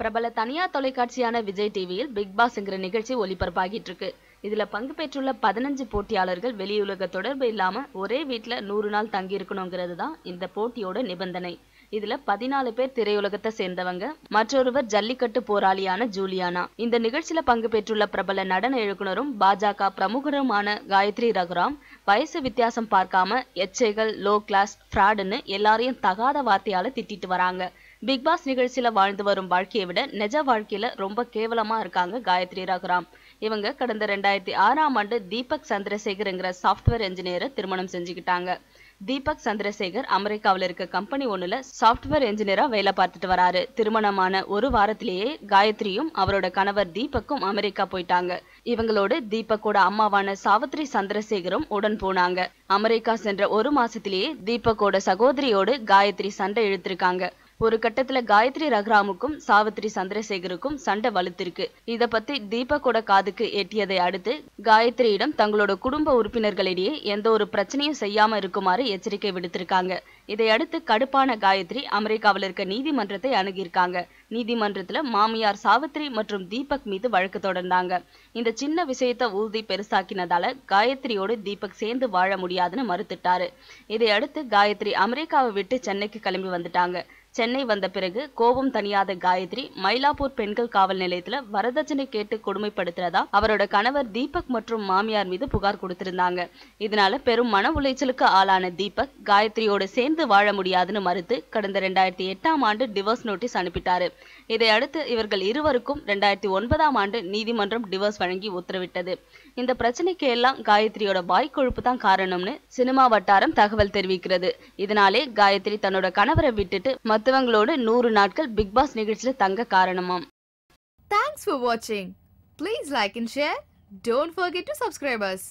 பிரபல தனியார் தொலைக்காட்சியான விஜய் டிவியில் பிக் பாஸ்ங்கிற நிகழ்ச்சி ஒளிபரப்பாகிட்டு இருக்கு இதுல பங்கு பெற்றுள்ள பதினஞ்சு போட்டியாளர்கள் வெளியுலக தொடர்பு இல்லாம ஒரே வீட்டுல நூறு நாள் தங்கி இருக்கணுங்கிறது தான் இந்த போட்டியோட நிபந்தனை. இதுல பதினாலு பேர் திரையுலகத்தை சேர்ந்தவங்க. மற்றொருவர் ஜல்லிக்கட்டு போராளியான ஜூலியானா. இந்த நிகழ்ச்சியில பங்கு பெற்றுள்ள பிரபல நடன இயக்குனரும் பாஜக பிரமுகருமான காயத்ரி ரகுராம் வயசு வித்தியாசம் பார்க்காம எச்சைகள் லோ கிளாஸ் ஃப்ராடுன்னு எல்லாரையும் தகாத வார்த்தையால திட்டிட்டு வராங்க. பிக் பாஸ் நிகழ்ச்சியில வாழ்ந்து வரும் வாழ்க்கையை விட நிஜ வாழ்க்கையில ரொம்ப கேவலமா இருக்காங்க காயத்ரி ரகுராம். இவங்க கடந்த ரெண்டாயிரத்தி ஆறாம் ஆண்டு தீபக் சந்திரசேகர்ங்கிற சாஃப்ட்வேர் இன்ஜினியரை திருமணம் செஞ்சுக்கிட்டாங்க. தீபக் சந்திரசேகர் அமெரிக்காவில் இருக்க கம்பெனி ஒன்றுல சாஃப்ட்வேர் இன்ஜினியரா வேலை பார்த்துட்டு வராரு. திருமணமான ஒரு வாரத்திலேயே காயத்ரியும் அவரோட கணவர் தீபக்கும் அமெரிக்கா போயிட்டாங்க. இவங்களோடு தீபக்கோட அம்மாவான சாவித்ரி சந்திரசேகரும் உடன் போனாங்க. அமெரிக்கா சென்ற ஒரு மாசத்திலேயே தீபக்கோட சகோதரியோடு காயத்ரி சண்டை இழுத்திருக்காங்க. ஒரு கட்டத்துல காயத்ரி ரகுராமுக்கும் சாவித்ரி சந்திரசேகருக்கும் சண்டை வலுத்திருக்கு. இத பத்தி தீபக்கோட காதுக்கு எட்டியதை அடுத்து காயத்ரியிடம் தங்களோட குடும்ப உறுப்பினர்களிடையே எந்த ஒரு பிரச்சனையும் செய்யாம இருக்குமாறு எச்சரிக்கை விடுத்திருக்காங்க. இதையடுத்து கடுப்பான காயத்ரி அமெரிக்காவில் இருக்க நீதிமன்றத்தை அணுகியிருக்காங்க. நீதிமன்றத்துல மாமியார் சாவித்ரி மற்றும் தீபக் மீது வழக்கு தொடர்ந்தாங்க. இந்த சின்ன விஷயத்த ஊதி பெருசாக்கினதால காயத்ரியோடு தீபக் சேர்ந்து வாழ முடியாதுன்னு மறுத்துட்டாரு. இதையடுத்து காயத்ரி அமெரிக்காவை விட்டு சென்னைக்கு கிளம்பி வந்துட்டாங்க. சென்னை வந்த பிறகு கோபம் தனியாத காயத்ரி மயிலாப்பூர் பெண்கள் காவல் நிலையத்துல வரதட்சணை கேட்டு கொடுமைப்படுத்துறதா அவரோட கணவர் தீபக் மற்றும் மாமியார் மீது புகார் கொடுத்திருந்தாங்க. இதனால பெரும் மன உளைச்சலுக்கு ஆளான தீபக் காயத்ரியோட சேர்ந்து வாழ முடியாதுன்னு மறுத்து கடந்த ரெண்டாயிரத்தி எட்டாம் ஆண்டு டிவோர்ஸ் நோட்டீஸ் அனுப்பிட்டாரு. இதையடுத்து இவர்கள் இருவருக்கும் ரெண்டாயிரத்தி ஒன்பதாம் ஆண்டு நீதிமன்றம் டிவோர்ஸ் வழங்கி உத்தரவிட்டது. இந்த பிரச்சனைக்கு எல்லாம் காயத்ரியோட வாய் கொழுப்பு தான் காரணம்னு சினிமா வட்டாரம் தகவல் தெரிவிக்கிறது. இதனாலே காயத்ரி தன்னோட கணவரை விட்டுட்டு மற்றவங்களோட நூறு நாட்கள் பிக் பாஸ் நிகழ்ச்சியில் தங்க காரணமாம் தேங்க்ஸ் ஃபார் வாட்சிங் please like and share don't forget to subscribers